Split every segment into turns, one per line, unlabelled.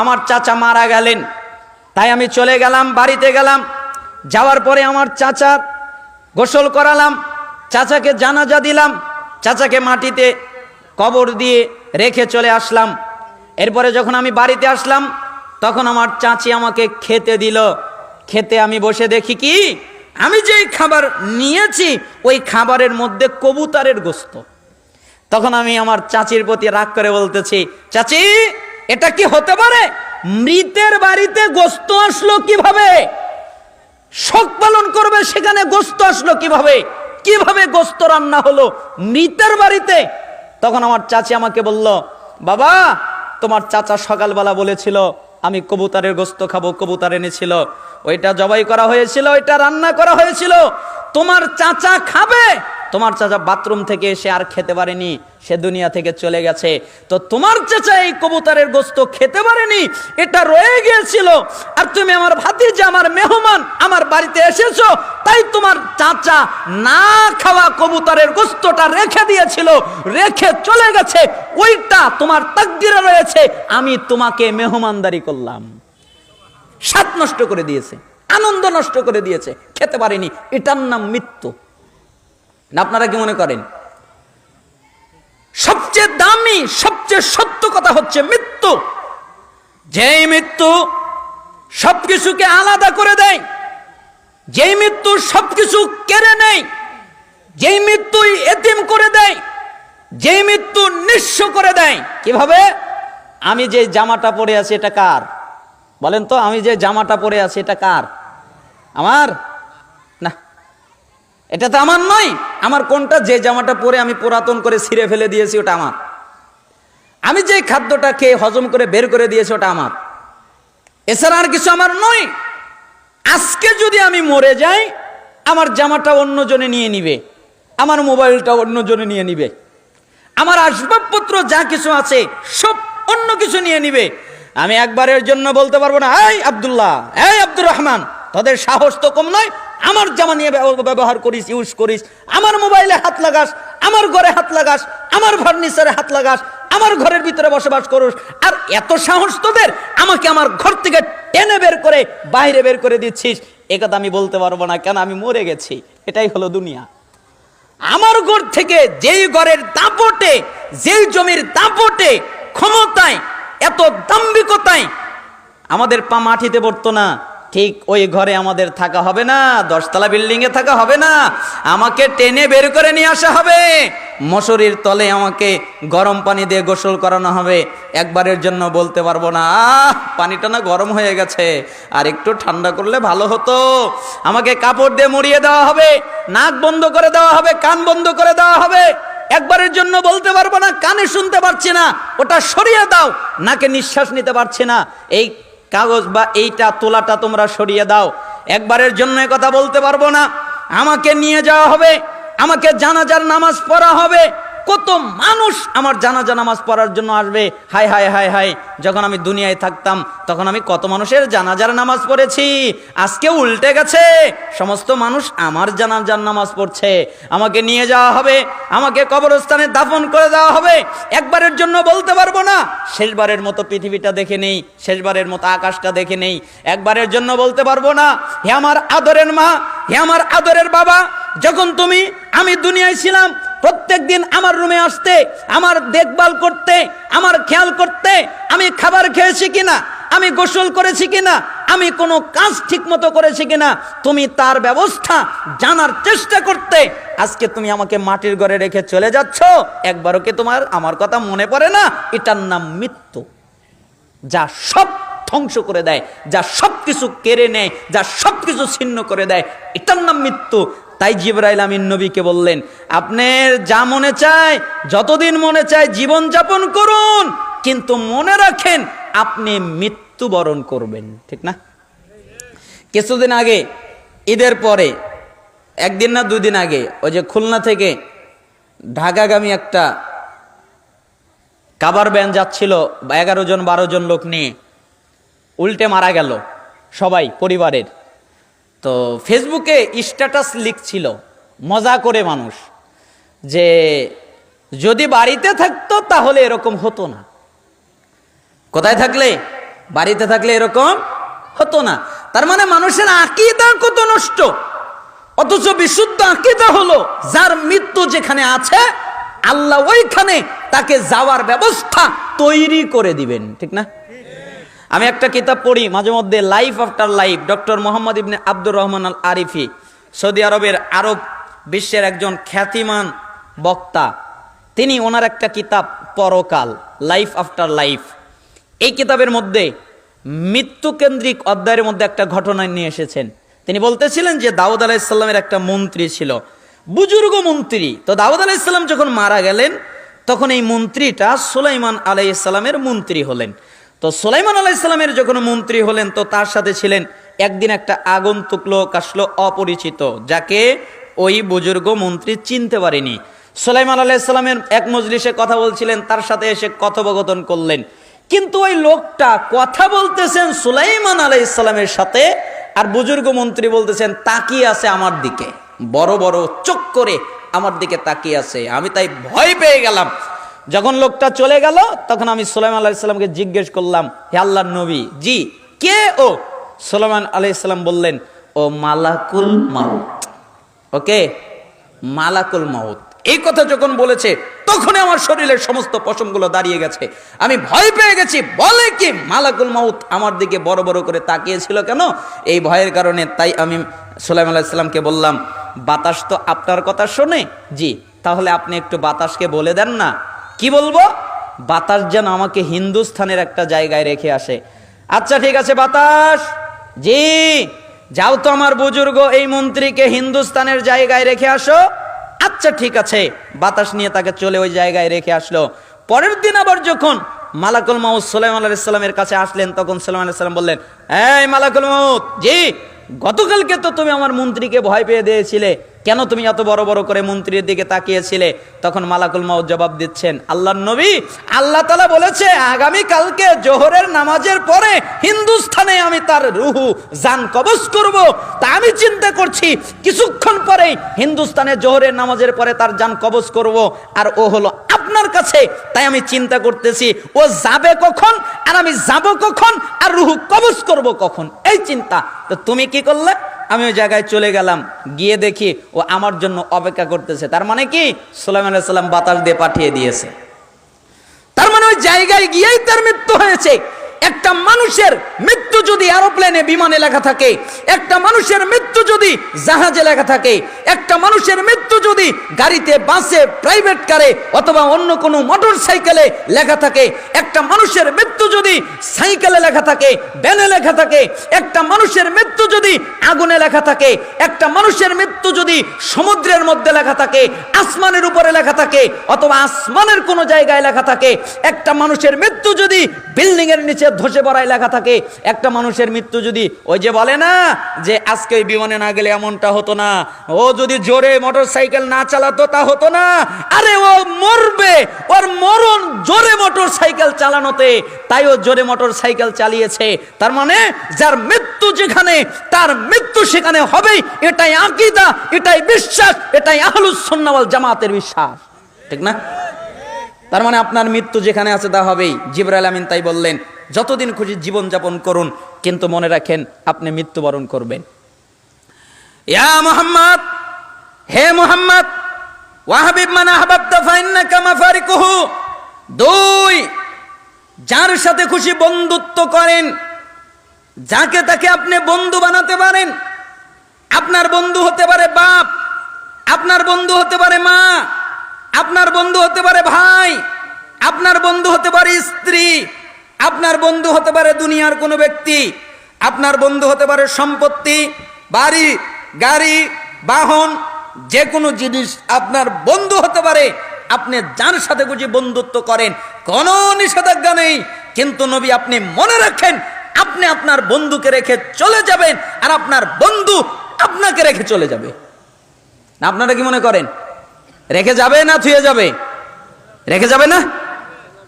আমার চাচা মারা গেলেন। তাই আমি চলে গেলাম, বাড়িতে গেলাম। যাওয়ার পরে আমার চাচার গোসল করালাম, চাচাকে জানাজা দিলাম, চাচাকে মাটিতে কবর দিয়ে রেখে চলে আসলাম। এরপরে যখন আমি বাড়িতে আসলাম, তখন আমার চাচি আমাকে খেতে দিল। খেতে আমি বসে দেখি কি, আমি যেই খাবার নিয়েছি, ওই খাবারের মধ্যে কবুতরের গোস্ত। তখন আমি আমার চাচির প্রতি রাগ করে বলতেছি, চাচি এটা কি হতে পারে? মৃতের বাড়িতে গোস্ত আসলো কীভাবে? শোক পালন করবে, সেখানে গোস্ত আসলো কীভাবে? কীভাবে গোস্ত রান্না হলো? মৃতের বাড়িতে? তখন আমার চাচি আমাকে বলল, বাবা, তোমার চাচা সকালবেলা বলেছিল, আমি কবুতরের গোস্ত খাব, কবুতর এনেছিল। ওইটা জবাই করা হয়েছিল, ওইটা রান্না করা হয়েছিল। তোমার চাচা খাবে? তোমার চাচা বাথরুম থেকে এসে আর খেতে পারেনি, সে দুনিয়া থেকে চলে গেছে। তো তোমার চাচা এই কবুতরের গোস্ত খেতে পারেনি, এটা রয়ে গিয়েছিল। আর তুমি আমার ভাতিজা, আমার মেহমান, আমার বাড়িতে এসেছ, তাই তোমার চাচা না খাওয়া কবুতরের গোস্তটা রেখে দিয়েছিল, রেখে চলে গেছে, ওইটা তোমার তাকদিরে রয়েছে, আমি তোমাকে মেহমানদারি করলাম। স্বাদ নষ্ট করে দিয়েছে, আনন্দ নষ্ট করে দিয়েছে, খেতে পারেনি, এটার নাম মৃত্যু। না আপনারা কি মনে করেন? সবচেয়ে দামি, সবচেয়ে সত্য কথা হচ্ছে মৃত্যু। যেই মৃত্যু সবকিছুকে আলাদা করে দেয়, যেই মৃত্যু সবকিছু কেড়ে নেয়, যেই মৃত্যুই এতিম করে দেয়, যেই মৃত্যু নিঃস্ব করে দেয়, কীভাবে? আমি যে জামাটা পরে আছি এটা কার? বলেন তো, আমি যে জামাটা পরে আছি এটা কার? আমার এটা তো আমার নয়। আমার কোনটা? যে জামাটা পরে আমি পুরাতন করে ছিঁড়ে ফেলে দিয়েছি, ওটা আমার। আমি যে খাদ্যটা খেয়ে হজম করে বের করে দিয়েছি, ওটা আমার। এছাড়া আর কিছু আমার নয়। আজকে যদি আমি মরে যাই, আমার জামাটা অন্যজনে নিয়ে নিবে। আমার মোবাইলটা অন্যজনে নিয়ে নিবে। আমার আসবাবপত্র যা কিছু আছে, সব অন্য কিছু নিয়ে নিবে। আমি একবারের জন্য বলতে পারব না, এই আবদুল্লাহ, এই আব্দুর রহমান, তাদের সাহস তো কম নয় আমার জামা নিয়ে ব্যব- ব্যবহার করিস ইউজ করিস, আমার মোবাইলে হাত লাগাস, আমার ঘরে হাত লাগাস, আমার ফার্নিচারে হাত লাগাস, আমার ঘরের ভিতরে বসবাস করুস, আর এত সাহস তোদের, আমাকে আমার ঘর থেকে টেনে বের করে বাইরে বের করে দিচ্ছিস। একথা আমি বলতে পারব না, কেন আমি মরে গেছি? এটাই হলো দুনিয়া। আমার ঘর থেকে যেই ঘরের দাপটে, যেই জমির দাপটে ক্ষমতায়, এত দাম্ভিকতায় আমাদের পা মাটিতে পড়তো না। ঠিক ওই ঘরে আমাদের থাকা হবে না, দশতলা বিল্ডিং এ থাকা হবে না, আমাকে টেনে বের করে নিয়ে আসা হবে। মশারির তলে আমাকে গরম পানি দিয়ে গোসল করানো হবে। একবারের জন্য বলতে পারব না, আহ, পানিটা না গরম হয়ে গেছে, আর একটু ঠান্ডা করলে ভালো হতো। আমাকে কাপড় দিয়ে মুড়িয়ে দেওয়া হবে, নাক বন্ধ করে দেওয়া হবে, কান বন্ধ করে দেওয়া হবে। একবারের জন্য বলতে পারব না, কানে শুনতে পারছি না, ওটা সরিয়ে দাও, নাকে নিঃশ্বাস নিতে পারছি না। এই কাগজ বা এইটা তোলাটা তোমরা সরিয়ে দাও। একবারের জন্য কথা বলতে পারব না। আমাকে নিয়ে যাওয়া হবে। আমাকে জানাজার নামাজ পড়া হবে। কত মানুষ আমার জানাজা নামাজ পড়ার জন্য আসবে? হাই হাই হাই হাই যখন আমি দুনিয়ায় থাকতাম, তখন আমি কত মানুষের জানাজার নামাজ পড়েছি? আজকে উল্টে গেছে। সমস্ত মানুষ আমার জানাজার নামাজ পড়ছে। আমাকে নিয়ে যাওয়া হবে। আমাকে কবরস্থানে দাফন করে দেওয়া হবে। একবারের জন্য বলতে পারব না। শেষবারের মতো পৃথিবীটা দেখে নেই। শেষবারের মতো আকাশটা দেখে নেই। একবারের জন্য বলতে পারব না। হে আমার আদরের মা, হে আমার আদরের বাবা যখন তুমি, আমি দুনিয়ায় ছিলাম প্রত্যেক দিন আমার রুমে আসতে, আমার দেখভাল করতে, আমার খেয়াল করতে, আমি খাবার খেয়েছি কিনা, আমি গোসল করেছি কিনা, আমি কোনো কাজ ঠিক মতো করেছি কিনা, তুমি তার ব্যবস্থা জানার চেষ্টা করতে, আজকে তুমি আমাকে মাটির ঘরে রেখে চলে যাচ্ছ, একবারও কি তোমার, আমার কথা মনে পড়ে না? এটার নাম মৃত্যু। যা সব ধ্বংস করে দেয়, যা সব কিছু কেড়ে নেয়, যা সব কিছু ছিন্ন করে দেয়, এটার নাম মৃত্যু। তাই জিব্রাইল আমিন নবীকে বললেন, আপনার যা মনে চায়, যতদিন মনে চায় জীবন যাপন করুন, কিন্তু মনে রাখেন আপনি মৃত্যুবরণ করবেন। ঠিক না? কিছুদিন আগে, ঈদের পরে, একদিন না দুই দিন আগে, ওই যে খুলনা থেকে ঢাকাগামী একটা কাবার ব্যান যাচ্ছিল, এগারো জন, বারো জন লোক নিয়ে, উল্টে মারা গেল সবাই, পরিবারের। তো ফেসবুকে স্ট্যাটাস লিখছিল, মজা করে মানুষ, যে যদি বাড়িতে থাকতো তাহলে এরকম হতো না। কোথায় থাকলে? বাড়িতে থাকলে এরকম হতো না। তার মানে মানুষের আকিদা কত নষ্ট, অথচ বিশুদ্ধ আকিদা হলো যার মৃত্যু যেখানে আছে, আল্লাহ ওইখানে তাকে যাওয়ার ব্যবস্থা তৈরি করে দিবেন, ঠিক না? আমি একটা কিতাব পড়ি, মাঝে মধ্যে life after life doctor Muhammad ibn Abdur Rahman al Arifi Saudi আরবের আরব বিশ্বের একজন খ্যাতিমান বক্তা। তিনি ওনার একটা কিতাব, পরকাল লাইফ আফটার লাইফ এই কিতাবের মধ্যে মৃত্যুকেন্দ্রিক অধ্যায়ের মধ্যে একটা ঘটনা নিয়ে এসেছেন। তিনি বলতেছিলেন যে দাউদ আলাইসাল্লামের একটা মন্ত্রী ছিল। বুজুর্গ মন্ত্রী। তো দাউদ আলাইসাল্লাম যখন মারা গেলেন, তখন এই মন্ত্রীটা সুলাইমান আলাইসাল্লামের মন্ত্রী হলেন। তো সুলাইমান আলাইসাল্লামের যখন মন্ত্রী হলেন, তো তার সাথে ছিলেন একদিন একটা আগন্তুক লোক আসলো অপরিচিত, যাকে ওই বুজুর্গ মন্ত্রী চিনতে পারেনি। সুলাইমান আলাইসাল্লামের এক মজলিসে কথা বলছিলেন, তার সাথে এসে কথোপকথন করলেন। কিন্তু ওই লোকটা কথা বলতেছেন সুলাইমান আলাইসাল্লামের সাথে, আর বুজুর্গ মন্ত্রী বলতেছেন, তাকিয়ে আছে আমার দিকে। বড় বড় চোখ করে আমার দিকে তাকিয়ে আছে। আমি তাই ভয় পেয়ে গেলাম। যখন লোকটা চলে গেল, তখন আমি সোলাইমান আলাইসাল্লামকে জিজ্ঞেস করলাম, হে আল্লাহ নবী, জি, কে ও? সোলাইমান আলাইসাল্লাম বললেন, ও মালাকুল মাউত। ওকে? মালাকুল মাউত। এই কথা যখন বলেছে, তখনই আমার শরীরের সমস্ত পশমগুলো দাঁড়িয়ে গেছে। আমি ভয় পেয়ে গেছি, বলে কি মালাকুল মাউত আমার দিকে বড় বড় করে তাকিয়েছিল কেন? এই ভয়ের কারণে তাই আমি সোলাইম আলাইসাল্লামকে বললাম, বাতাস তো আপনার কথা শোনে? জি, তাহলে আপনি একটু বাতাসকে বলে দেন না। কি বলব? বাতাস যেন আমাকে হিন্দুস্থানের একটা জায়গায় রেখে আসে। আচ্ছা ঠিক আছে, বাতাস। জি, যাও তো আমার বুজুর্গ, এই মন্ত্রীকে হিন্দুস্তানের জায়গায় রেখে আসো। আচ্ছা ঠিক আছে, বাতাস নিয়ে তাকে চলে ওই জায়গায় রেখে আসলো। পরের দিন আবার যখন মালাকুল মাউদ সোলাইম আলাইসাল্লামের কাছে আসলেন, তখন সোলাইম আলাইসাল্লাম বললেন, এই মালাকুল মাউদ জি, গতকালকে তো তুমি আমার মন্ত্রীকে ভয় পেয়ে দিয়েছিলে। কেন তুমি এত বড় বড় করে মন্ত্রীর দিকে তাকিয়েছিলে? তখন মালাকুল মাউদ জবাব দিচ্ছেন আল্লাহ নবী, আল্লাহ তালা বলেছে আগামী কালকে জোহরের নামাজের পরে হিন্দুস্থানে আমি তার রুহু, জান কবজ করব। তা আমি চিন্তা করছি, কিছুক্ষণ পরেই হিন্দুস্তানে জোহরের নামাজের পরে তার জান কবজ করব। আর ও হলো আপনার কাছে। তাই আমি চিন্তা করতেছি, ও যাবে কখন, আর আমি যাব কখন, আর রুহু কবজ করব কখন? এই চিন্তা। তো তুমি কি করলে? আমি ওই জায়গায় চলে গেলাম, গিয়ে দেখি ও আমার জন্য অপেক্ষা করতেছে। তার মানে কি? সোলাইম আলাইসাল্লাম বাতাস দিয়ে পাঠিয়ে দিয়েছে। তার মানে ওই জায়গায় গিয়েই তার মৃত্যু হয়েছে। একটা মানুষের মৃত্যু যদি এরোপ্লেনে বিমানে লেখা থাকে, একটা মানুষের মৃত্যু যদি জাহাজে লেখা থাকে, একটা মানুষের মৃত্যু যদি গাড়িতে, বাসে প্রাইভেট কারে অথবা অন্য কোনো মোটর সাইকেলে লেখা থাকে, একটা মানুষের মৃত্যু যদি সাইকেলে লেখা থাকে ব্যানে লেখা থাকে, একটা মানুষের মৃত্যু যদি আগুনে লেখা থাকে, একটা মানুষের মৃত্যু যদি সমুদ্রের মধ্যে লেখা থাকে, আসমানের উপরে লেখা থাকে, অথবা আসমানের কোনো জায়গায় লেখা থাকে, একটা মানুষের মৃত্যু যদি বিল্ডিং এর নিচে ধসে পড়ায় লেখা থাকে, একটা মানুষের মৃত্যু যদি ওই যে বলে না যে আজকে ওই বিমানে না গেলে এমনটা হতো না, ও যদি জোরে মোটর সাইকেল না চালাতো তা হতো না। আরে ও মরবে। ওর মরণ জোরে মোটর সাইকেল চালানোতে, তাই ও জোরে মোটর সাইকেল চালিয়েছে। তার মানে যার মৃত্যু যেখানে, তার মৃত্যু সেখানে হবেই। এটাই আকিদা, এটাই বিশ্বাস, এটাই আহলুস সুন্নাওয়াল জামাতের বিশ্বাস। ঠিক না? তার মানে আপনার মৃত্যু যেখানে আছে তা হবেই। জিবরাইল আমিন তাই বললেন, যতদিন খুশি জীবন যাপন করুন, কিন্তু মনে রাখেন আপনি মৃত্যুবরণ করবেন। ইয়া মোহাম্মদ হে মোহাম্মদ, ওয়াহাবিব মান আহবাবতা ফাইন্নাকা মাফারিকুহু। দুই, যার সাথে খুশি বন্ধুত্ব করেন, যাকে তাকে আপনি বন্ধু বানাতে পারেন। আপনার বন্ধু হতে পারে বাপ, আপনার বন্ধু হতে পারে মা, আপনার বন্ধু হতে পারে ভাই, আপনার বন্ধু হতে পারে স্ত্রী, আপনার বন্ধু হতে পারে দুনিয়ার কোনো ব্যক্তি, আপনার বন্ধু হতে পারে সম্পত্তি, বাড়ি, গাড়ি, বাহন যে কোনো জিনিস আপনার বন্ধু হতে পারে, আপনি যার সাথে বুঝি বন্ধুত্ব করেন, কোনো নিষেধাজ্ঞা নেই। কিন্তু নবী, আপনি মনে রাখেন, আপনি আপনার বন্ধুকে রেখে চলে যাবেন আর আপনার বন্ধু আপনাকে রেখে চলে যাবে। আপনারা কি মনে করেন? রেখে যাবে না থুয়ে যাবে? রেখে যাবে না?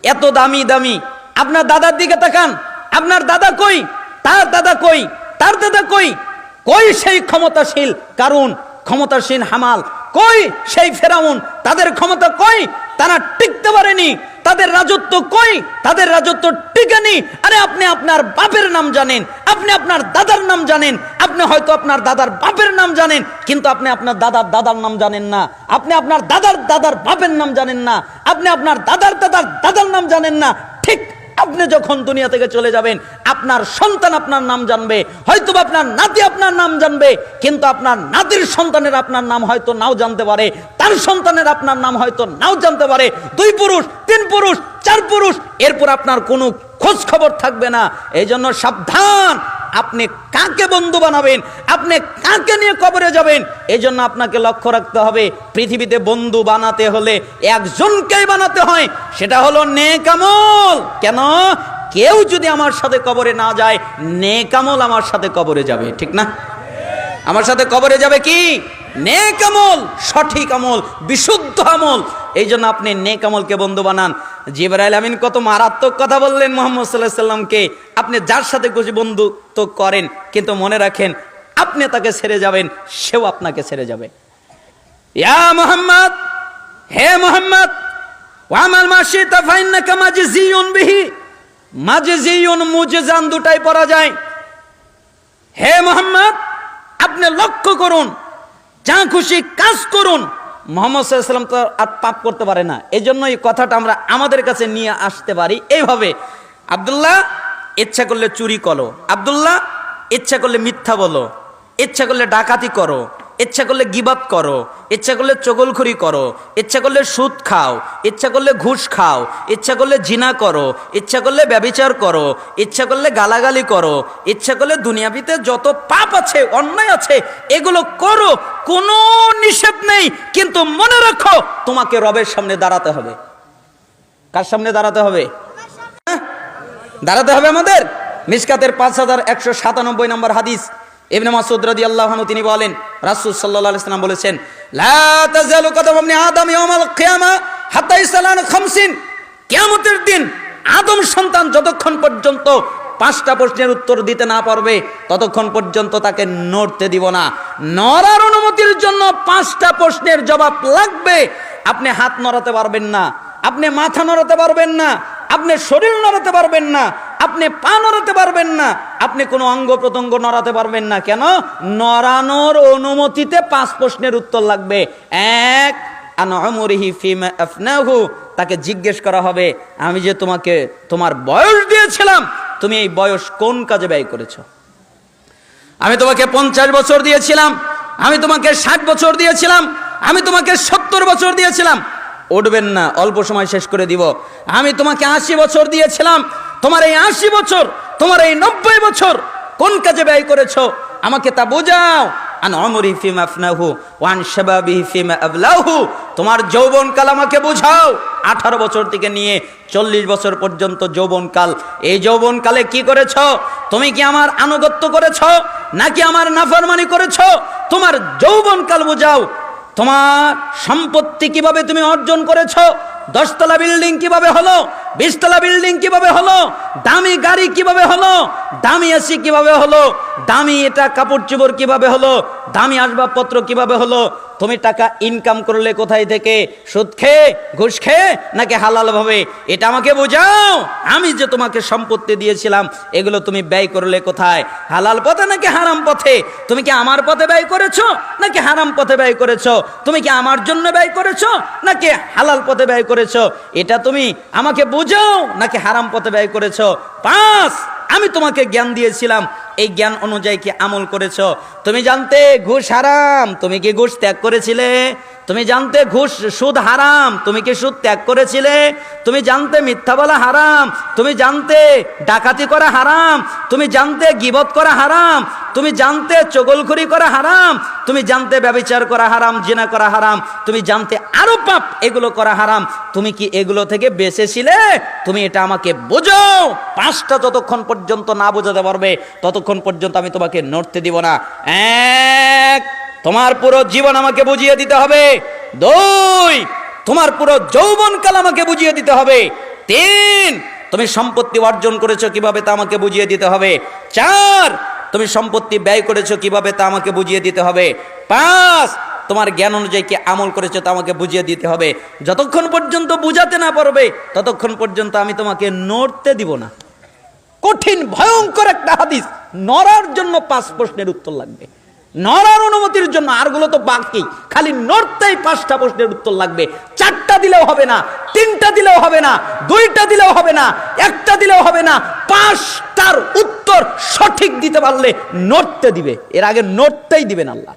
এত দামি দামি। আপনার দাদার দিকে তাকান। আপনার দাদা কই? তার দাদা কই? তার দাদা কই? কই সেই ক্ষমতাশীল? কারণ ক্ষমতাসীন হামাল কই? সেই ফেরাউন। তাদের ক্ষমতা কই? তারা টিকতে পারেনি। তাদের রাজত্ব কই? তাদের রাজত্ব টিকেনি। আরে আপনি আপনার বাপের নাম জানেন। আপনি আপনার দাদার নাম জানেন। আপনি হয়তো আপনার দাদার বাপের নাম জানেন, কিন্তু আপনি আপনার দাদার দাদার নাম জানেন না। আপনি আপনার দাদার দাদার বাপের নাম জানেন না। আপনি আপনার দাদার দাদার দাদার নাম জানেন না। ঠিক আপনি যখন দুনিয়া থেকে চলে যাবেন, আপনার সন্তান আপনার নাম জানবে হয়তো আপনার নাতি আপনার নাম জানবে, কিন্তু আপনার নাতির সন্তানের আপনার নাম হয়তো নাও জানতে পারে, তার সন্তানের আপনার নাম হয়তো নাও জানতে পারে, দুই পুরুষ, তিন পুরুষ, চার পুরুষ, এরপর আপনার কোনো খোঁজ খবর থাকবে না। এই জন্য সাবধান। আপনি কাকে বন্ধু বানাবেন? আপনি কাকে নিয়ে কবরে যাবেন? এই জন্য আপনাকে লক্ষ্য রাখতে হবে, পৃথিবীতে বন্ধু বানাতে হলে একজনকেই বানাতে হয়। সেটা হলো নেকামল কেন? কেউ যদি আমার সাথে কবরে না যায় নেকামল আমার সাথে কবরে যাবে, ঠিক না? আমার সাথে কবরে যাবে কি? নেক আমল, সঠিক আমল, বিশুদ্ধ আমল। এই জন্য আপনি নেক আমলকে বন্ধু বানান। জিবরাইল আমিন কত মারাত্মক কথা বললেন মোহাম্মদ সাল্লাহ সাল্লামকে। আপনি যার সাথে খুশি বন্ধুত্ব করেন, কিন্তু মনে রাখেন, আপনি তাকে ছেড়ে যাবেন, সেও আপনাকে ছেড়ে যাবে। ইয়া মোহাম্মদ, হে মোহাম্মদ ওয়ামাল মাসি তাফাইন্নাকা মাজজিউন বিহি। মাজজিউন, মুজজান দুটাই পড়া যায়। হে মোহাম্মদ, আপনি লক্ষ্য করুন যা খুশি কাজ করুন। মোহাম্মদ সাল্লাম তো আর পাপ করতে পারে না। এই জন্য এই কথাটা আমরা আমাদের কাছে নিয়ে আসতে পারি। এইভাবে আবদুল্লাহ, ইচ্ছা করলে চুরি করো। আবদুল্লাহ, ইচ্ছা করলে মিথ্যা বলো। ইচ্ছা করলে ডাকাতি করো। ইচ্ছা করলে গিবাত করো, ইচ্ছা করলে চগলখড়ি করো, ইচ্ছা করলে সুদ খাও, ইচ্ছা করলে ঘুষ খাও, ইচ্ছা করলে জিনা করো, ইচ্ছা করলে ব্যবিচার করো, ইচ্ছা করলে গালাগালি করো, ইচ্ছা করলে দুনিয়াবিতে যত পাপ আছে, অন্যায় আছে, এগুলো করো, কোনো নিষেধ নেই, কিন্তু মনে রাখো তোমাকে রবের সামনে দাঁড়াতে হবে। কার সামনে দাঁড়াতে হবে? হ্যাঁ? দাঁড়াতে হবে আমাদের? মিসকাতের পাঁচ হাজার একশো সাতানব্বই নম্বর হাদিস। ইবনে মাসুদ রাদিয়াল্লাহু আনহু তিনি বলেন রাসূল সাল্লাল্লাহু আলাইহি সাল্লাম বলেছেন কিয়ামতের দিন আদম সন্তান যতক্ষণ পর্যন্ত পাঁচটা প্রশ্নের উত্তর দিতে না পারবে, ততক্ষণ পর্যন্ত তাকে নড়তে দিব না। নড়ার অনুমতির জন্য পাঁচটা প্রশ্নের জবাব লাগবে। আপনি হাত নড়াতে পারবেন না। আপনি মাথা নড়াতে পারবেন না, আপনি শরীর নড়াতে পারবেন না, আপনি পা নড়াতে পারবেন না, আপনি কোনো অঙ্গ প্রত্যঙ্গ নড়াতে পারবেন না। কেন? নড়ানোর অনুমতিতে পাঁচ প্রশ্নের উত্তর লাগবে। এক তাকে জিজ্ঞেস করা হবে, আমি যে তোমাকে, তোমার বয়স দিয়েছিলাম, তুমি এই বয়স কোন কাজে ব্যয় করেছ? আমি তোমাকে পঞ্চাশ বছর দিয়েছিলাম, আমি তোমাকে ষাট বছর দিয়েছিলাম, আমি তোমাকে সত্তর বছর দিয়েছিলাম উঠবেন না, অল্প সময় শেষ করে দিব। আমি তোমাকে আশি বছর দিয়েছিলাম, তোমার এই আশি বছর, তোমার এই নব্বই বছর কোন কাজে ব্যয় করেছ? আমাকে তা বোঝাও। আন অমরি ফিম আফনাহু ওয়ান শাবাবি ফিম আবলাহু। তোমার যৌবনকাল আমাকে বোঝাও। আঠারো বছর থেকে নিয়ে চল্লিশ বছর পর্যন্ত যৌবনকাল এই যৌবনকালে কি করেছ? তুমি কি আমার আনুগত্য করেছ? নাকি আমার নাফরমানি করেছ? তোমার যৌবনকাল বোঝাও। তোমার সম্পত্তি কীভাবে তুমি অর্জন করেছ? দশতলা বিল্ডিং কীভাবে হলো? বিশতলা বিল্ডিং কীভাবে হলো? দামি গাড়ি কীভাবে হলো? দামি এসি কীভাবে হলো? দামি এটা কাপড় চোপড় কীভাবে হলো? দামি আসবাবপত্র কীভাবে হলো? তুমি টাকা ইনকাম করলে কোথায় থেকে? সুদ খেয়ে, ঘুষ খেয়ে, নাকি হালাল ভাবে এটা আমাকে বোঝাও। আমি যে তোমাকে সম্পত্তি দিয়েছিলাম, এগুলো তুমি ব্যয় করলে কোথায়? হালাল পথে নাকি হারাম পথে? তুমি কি আমার পথে ব্যয় করেছ, নাকি হারাম পথে ব্যয় করেছ? তুমি কি আমার জন্য ব্যয় করেছ, নাকি হালাল পথে ব্যয় করেছ? এটা তুমি আমাকে বোঝাও নাকি হারাম পথে ব্যয় করেছ? পাঁচ আমি তোমাকে জ্ঞান দিয়েছিলাম। এই জ্ঞান অনুযায়ী কি আমল করেছ? তুমি জানতে ঘুষ হারাম, তুমি কি ঘুষ ত্যাগ করেছিলে? তুমি জানতে ঘুষ সুদ হারাম, তুমি কি সুদ ত্যাগ করেছিলে? তুমি জানতে মিথ্যা বলা হারাম, তুমি জানতে ডাকাতি করা হারাম, তুমি জানতে গিবত করা হারাম, তুমি জানতে চগলখুরি করা হারাম, তুমি জানতে ব্যবচার করা হারাম, জিনা করা হারাম, তুমি জানতে আরও পাপ এগুলো করা হারাম, তুমি কি এগুলো থেকে বেঁচেছিলে? তুমি এটা আমাকে বোঝো। পাঁচটা যতক্ষণ পর্যন্ত না বোঝাতে পারবে ততক্ষণ পর্যন্ত আমি তোমাকে নড়তে দিব না? এক, তোমার পুরো জীবন আমাকে বুঝিয়ে দিতে হবে। দুই, তোমার পুরো যৌবনকাল আমাকে বুঝিয়ে দিতে হবে। তিন, তুমি সম্পত্তি অর্জন করেছ কীভাবে তা আমাকে বুঝিয়ে দিতে হবে। চার, তুমি সম্পত্তি ব্যয় করেছ কীভাবে তা আমাকে বুঝিয়ে দিতে হবে। পাঁচ, তোমার জ্ঞান অনুযায়ী কি আমল করেছ তা আমাকে বুঝিয়ে দিতে হবে। যতক্ষণ পর্যন্ত বুঝাতে না পারবে, ততক্ষণ পর্যন্ত আমি তোমাকে নড়তে দিব না। কঠিন, ভয়ঙ্কর একটা হাদিস। নড়ার জন্য পাঁচ প্রশ্নের উত্তর লাগবে। নড়ার অনুমতির জন্য আরগুলো তো বাকি। খালি নড়তেই পাঁচটা প্রশ্নের উত্তর লাগবে। চারটা দিলেও হবে না, তিনটা দিলেও হবে না, দুইটা দিলেও হবে না, একটা দিলেও হবে না। পাঁচটার উত্তর সঠিক দিতে পারলে নড়তে দিবে। এর আগে নড়তেই দিবেন আল্লাহ।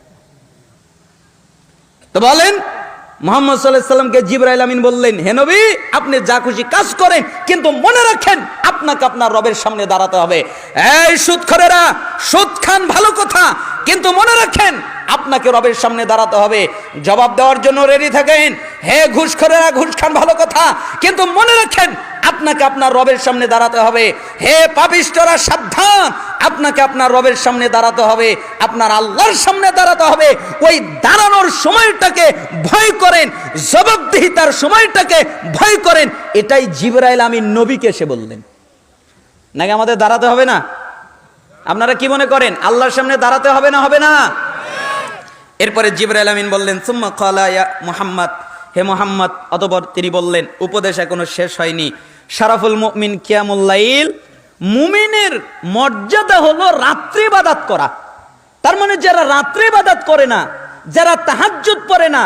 তো বলেন মোহাম্মদ সাল্লাহ সাল্লামকে জিব্রাইল আমিন বললেন হেনবি আপনি যা খুশি কাজ করেন, কিন্তু মনে রাখেন আপনাকে আপনার রবের সামনে দাঁড়াতে হবে। এই সুৎখরেরা সুদ খান, ভালো কথা। কিন্তু মনে রাখেন, আপনাকে রবের সামনে দাঁড়াতে হবে। জবাব দেওয়ার জন্য রেডি থাকেন। হে ঘুষ ঘুষখরেরা, ঘুষ খান, ভালো কথা। কিন্তু মনে রাখেন, আপনাকে আপনার রবের সামনে দাঁড়াতে হবে। হে পাপিষ্টরা, সাবধান। আপনাকে আপনার রবের সামনে দাঁড়াতে হবে। আপনার আল্লাহর সামনে দাঁড়াতে হবে। ওই দাঁড়ানোর সময়টাকে ভয় করেন। জবাবদিহিতার সময়টাকে ভয় করেন। এটাই জিবরাইল আমি নবীকে এসে বললেন। নাকি আমাদের দাঁড়াতে হবে না? আপনারা কি মনে করেন, আল্লাহর সামনে দাঁড়াতে হবে না হবে না? এরপরে জিবরাইল আমিন বললেন, সুম্মা ইয়া মুহাম্মদ। হে মোহাম্মদ, অতপর তিনি বললেন, উপদেশ এখনও শেষ হয়নি। শারাফুল মুমিন কিয়ামুল্লাইল মুমিনের মর্যাদা হলো রাত্রি বাদাত করা। তার মানে যারা রাত্রি বাদাত করে না, যারা তাহাজ্জুদ পড়ে না,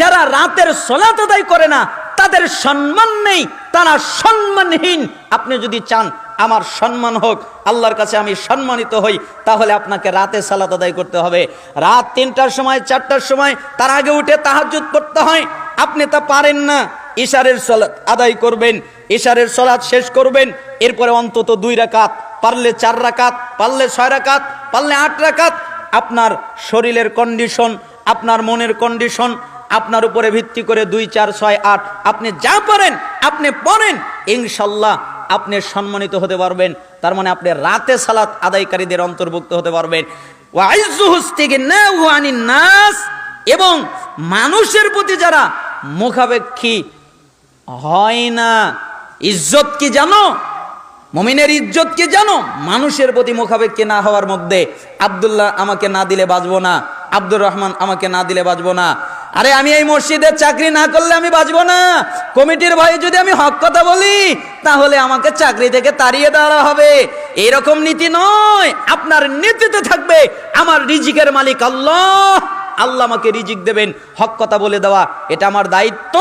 যারা রাতের সলাত আদায় করে না, তাদের সম্মান নেই। তারা সম্মানহীন। আপনি যদি চান আমার সম্মান হোক, আল্লাহর কাছে আমি সম্মানিত হই, তাহলে আপনাকে রাতে সালাত আদায় করতে হবে। রাত তিনটার সময়, চারটার সময়, তার আগে উঠে তাহাজ্জুদ পড়তে হয়। আপনি তা পারেন না। ইশারের সলাত আদায় করবেন, ইশারের সলাৎ শেষ করবেন, এরপরে অন্তত দুই রাকাত, পারলে চার রাকাত, পারলে ছয় রাকাত, পারলে আট রাকাত। আপনার শরীরের কন্ডিশন আপনার মনের কন্ডিশন আপনার উপরে ভিত্তি করে দুই, চার, ছয়, আট, আপনি যা পারেন, আপনি পড়েন। ইনশাল্লাহ আপনি সম্মানিত হতে পারবেন। তার মানে আপনি রাতে সালাত আদায়কারীদের অন্তর্ভুক্ত হতে পারবেন। নাস, এবং মানুষের প্রতি যারা মুখাপেক্ষী হয় না, ইজ্জত কি জানো? মমিনের ইজ্জত কি জানো, মানুষের প্রতি মুখাপেক্ষী না হওয়ার মধ্যে আবদুল্লাহ আমাকে না দিলে বাঁচবো না, আব্দুর রহমান আমাকে না দিলে বাঁচবো না। আরে আমি এই মসজিদের চাকরি না করলে আমি বাঁচবো না। কমিটির ভাই যদি আমি হক কথা বলি, তাহলে আমাকে চাকরি থেকে তাড়িয়ে দেওয়া হবে। এরকম নীতি নয়, আপনার নীতিতে থাকবে আমার রিজিকের মালিক আল্লাহ। আল্লাহ আমাকে রিজিক দেবেন, হক কথা বলে দেওয়া, এটা আমার দায়িত্ব।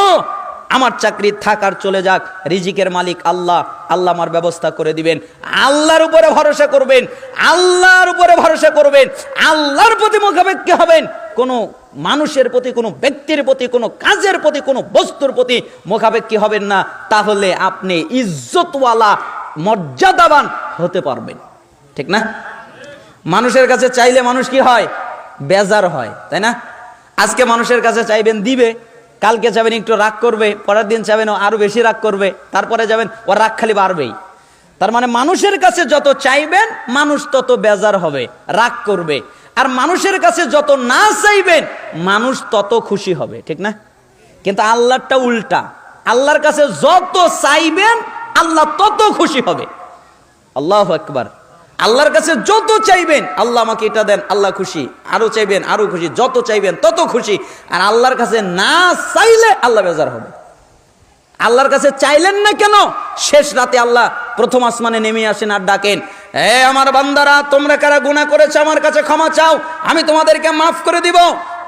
আমার চাকরি থাকার চলে যাক, রিজিকের মালিক আল্লাহ আল্লাহ আমার ব্যবস্থা করে দিবেন। আল্লাহর উপরে ভরসা করবেন, আল্লাহর উপরে ভরসা করবেন, আল্লাহর প্রতি মুখাপেক্ষি হবেন। কোনো মানুষের প্রতি, কোনো ব্যক্তির প্রতি, কোনো কাজের প্রতি, কোনো বস্তুর প্রতি মুখাপেক্ষি হবেন না। তাহলে আপনি ইজ্জতওয়ালা, মর্যাদাবান হতে পারবেন। ঠিক না? মানুষের কাছে চাইলে মানুষ কি হয়? বেজার হয়, তাই না? আজকে মানুষের কাছে চাইবেন দিবে কালকে যাবেন, একটু রাগ করবে, পরের দিন যাবেন, ও আরও বেশি রাগ করবে, তারপরে যাবেন ও রাগ খালি বাড়বেই। তার মানে মানুষের কাছে যত চাইবেন, মানুষ তত বেজার হবে, রাগ করবে। আর মানুষের কাছে যত না চাইবেন, মানুষ তত খুশি হবে, ঠিক না? কিন্তু আল্লাহটা উল্টা। আল্লাহর কাছে যত চাইবেন, আল্লাহ তত খুশি হবে। আল্লাহ একবার আল্লাহর কাছে যত চাইবেন, আল্লাহ আমাকে এটা দেন, আল্লাহ খুশি। আরও চাইবেন, আরও খুশি, যত চাইবেন, তত খুশি। আর আল্লাহর কাছে না চাইলে আল্লাহ বেজার হবে। আল্লাহর কাছে চাইলেন না কেন? শেষ রাতে আল্লাহ প্রথম আসমানে নেমে আসেন আর ডাকেন, এ আমার বান্দারা, তোমরা কারা গুনাহ করেছ আমার কাছে ক্ষমা চাও? আমি তোমাদেরকে মাফ করে দিব।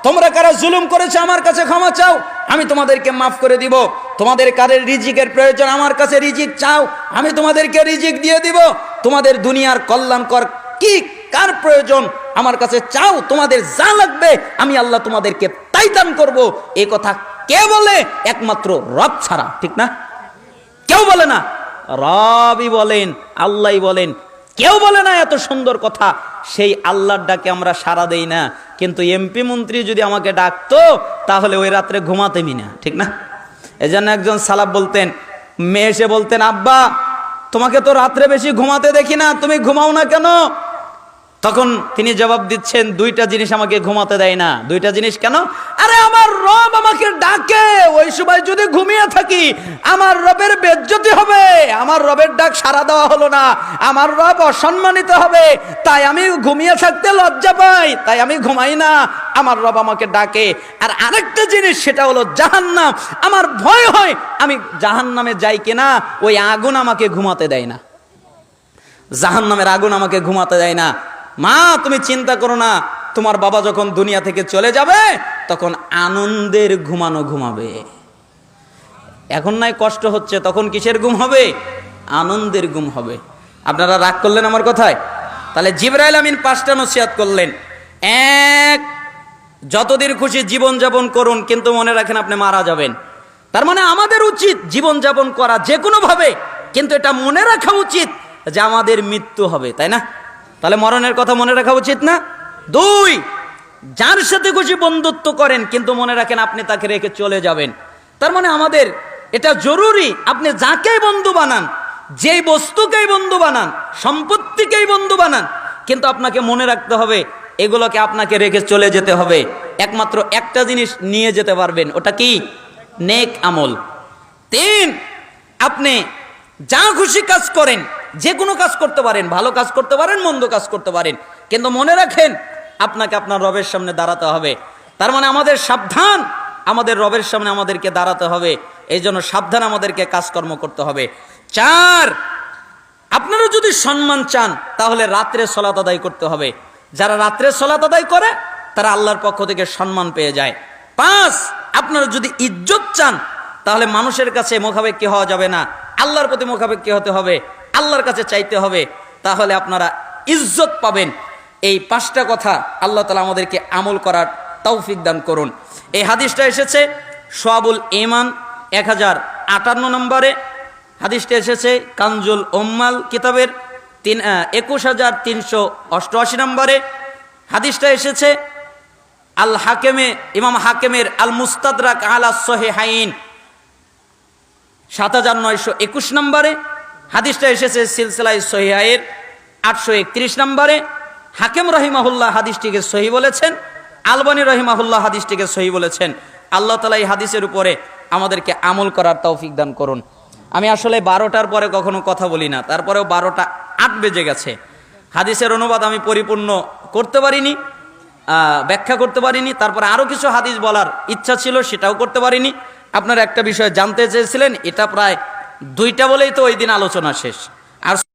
তোমরা কারা জুলুম করেছ আমার কাছে ক্ষমা চাও? আমি তোমাদেরকে মাফ করে দিব। তোমাদের কারের রিজিকের প্রয়োজন আমার কাছে রিজিক চাও? আমি তোমাদেরকে রিজিক দিয়ে দিব। তোমাদের দুনিয়ার কল্যাণকর কি, কার প্রয়োজন? আমার কাছে চাও, তোমাদের যা লাগবে, আমি আল্লাহ তোমাদেরকে তাই দান করব। এ কথা কে বলে? একমাত্র রব ছাড়া, ঠিক না? কেউ বলে না। রবই বলেন, আল্লাহই বলেন। কেউ বলে না এত সুন্দর কথা। সেই আল্লাহর ডাকে আমরা সাড়া দেই না। কিন্তু এমপি মন্ত্রী যদি আমাকে ডাকতো, তাহলে ওই রাত্রে ঘুমাতেমি না, ঠিক না? এজন্য একজন সালাব বলতেন, মেয়ে এসে বলতেন, আব্বা তোমাকে তো রাত্রে বেশি ঘুমাতে দেখি না তুমি ঘুমাও না কেন? তখন তিনি জবাব দিচ্ছেন, দুইটা জিনিস আমাকে ঘুমাতে দেয় না। দুইটা জিনিস কেন? আরে আমার রব আমাকে ডাকে, ওই সময় যদি ঘুমিয়ে থাকি, আমার রবের বেজ্জতি হবে, আমার রবের ডাক সারা দেওয়া হলো না, আমার রব অসম্মানিত হবে, তাই আমি ঘুমিয়ে থাকতে লজ্জা পাই, তাই আমি ঘুমাই না, আমার রব আমাকে ডাকে। আর আরেকটা জিনিস, সেটা হলো জাহান্নাম। আমার ভয় হয়, আমি জাহান্নামে যাই কিনা, ওই আগুন আমাকে ঘুমাতে দেয় না। জাহান্নামের আগুন আমাকে ঘুমাতে দেয় না। মা, তুমি চিন্তা করো না, তোমার বাবা যখন দুনিয়া থেকে চলে যাবে, তখন আনন্দের ঘুমানো ঘুমাবে। এখন নাই কষ্ট হচ্ছে, তখন কিসের ঘুম হবে? আনন্দের ঘুম হবে। আপনারা রাগ করলেন আমার কথায়? তাহলে জিবরাইল আমিন পাঁচটা নসিহাত করলেন। এক, যতদিন খুশি জীবন যাপন করুন, কিন্তু মনে রাখেন আপনি মারা যাবেন। তার মানে আমাদের উচিত জীবন যাপন করা যে কোনো ভাবে কিন্তু এটা মনে রাখা উচিত যে আমাদের মৃত্যু হবে, তাই না? তাহলে মরণের কথা মনে রাখা উচিত না? দুই, যার সাথে খুশি বন্ধুত্ব করেন, কিন্তু মনে রাখেন আপনি তাকে রেখে চলে যাবেন। তার মানে আমাদের এটা জরুরি, আপনি যাকেই বন্ধু বানান, যেই বস্তুকেই বন্ধু বানান, সম্পত্তিকেই বন্ধু বানান, কিন্তু আপনাকে মনে রাখতে হবে, এগুলোকে আপনাকে রেখে চলে যেতে হবে। একমাত্র একটা জিনিস নিয়ে যেতে পারবেন, ওটা কি? নেক আমল। তিন, আপনি যা খুশি কাজ করেন যে কোনো কাজ করতে পারেন, ভালো কাজ করতে পারেন, মন্দ কাজ করতে পারেন। কিন্তু মনে রাখেন, আপনাকে আপনার রবের সামনে দাঁড়াতে হবে। তার মানে আমাদের সাবধান, আমাদের রবের সামনে আমাদেরকে দাঁড়াতে হবে। এই জন্য সাবধান আমাদেরকে কাজকর্ম করতে হবে। চার, আপনারা যদি সম্মান চান, তাহলে রাত্রে সলাত আদায় করতে হবে। যারা রাত্রে সলাত আদায় করে, তারা আল্লাহর পক্ষ থেকে সম্মান পেয়ে যায়। পাঁচ, আপনারা যদি ইজ্জত চান, তাহলে মানুষের কাছে মুখাপেক্ষি হওয়া যাবে না। আল্লাহর প্রতি মুখাপেক্ষি হতে হবে। আল্লাহর কাছে চাইতে হবে, তাহলে আপনারা ইজ্জত পাবেন। এই পাঁচটা কথা আল্লাহ তালা আমাদেরকে আমল করার তৌফিক দান করুন। এই হাদিসটা এসেছে সোয়াবুল ইমান এক হাজার আটান্ন নম্বরে। হাদিসটা এসেছে কানজুল ওম্মাল কিতাবের তিন একুশ হাজার তিনশো অষ্টআশি নম্বরে। হাদিসটা এসেছে আল হাকেমে, ইমাম হাকেমের আল মুস্তাদরাক আলা সোহে হাইন সাত হাজার নয়শো একুশ নম্বরে। হাদিসটা এসেছে সিলসিলাই সহিহায়ের আটশো একত্রিশ নম্বরে। হাকেম রহিমাহুল্লাহ হাদিসটিকে সহি বলেছেন, আলবানী রহিমাহুল্লাহ হাদিসটিকে সহি বলেছেন। আল্লাহ তালা এই হাদিসের উপরে আমাদেরকে আমল করার তৌফিক দান করুন। আমি আসলে বারোটার পরে কখনো কথা বলি না, তারপরেও বারোটা আট বেজে গেছে। হাদিসের অনুবাদ আমি পরিপূর্ণ করতে পারিনি ব্যাখ্যা করতে পারিনি, তারপরে আরও কিছু হাদিস বলার ইচ্ছা ছিল সেটাও করতে পারিনি। আপনারা একটা বিষয় জানতে চেয়েছিলেন, এটা প্রায় দুইটা বলেই তো ওই দিন আলোচনা শেষ। আর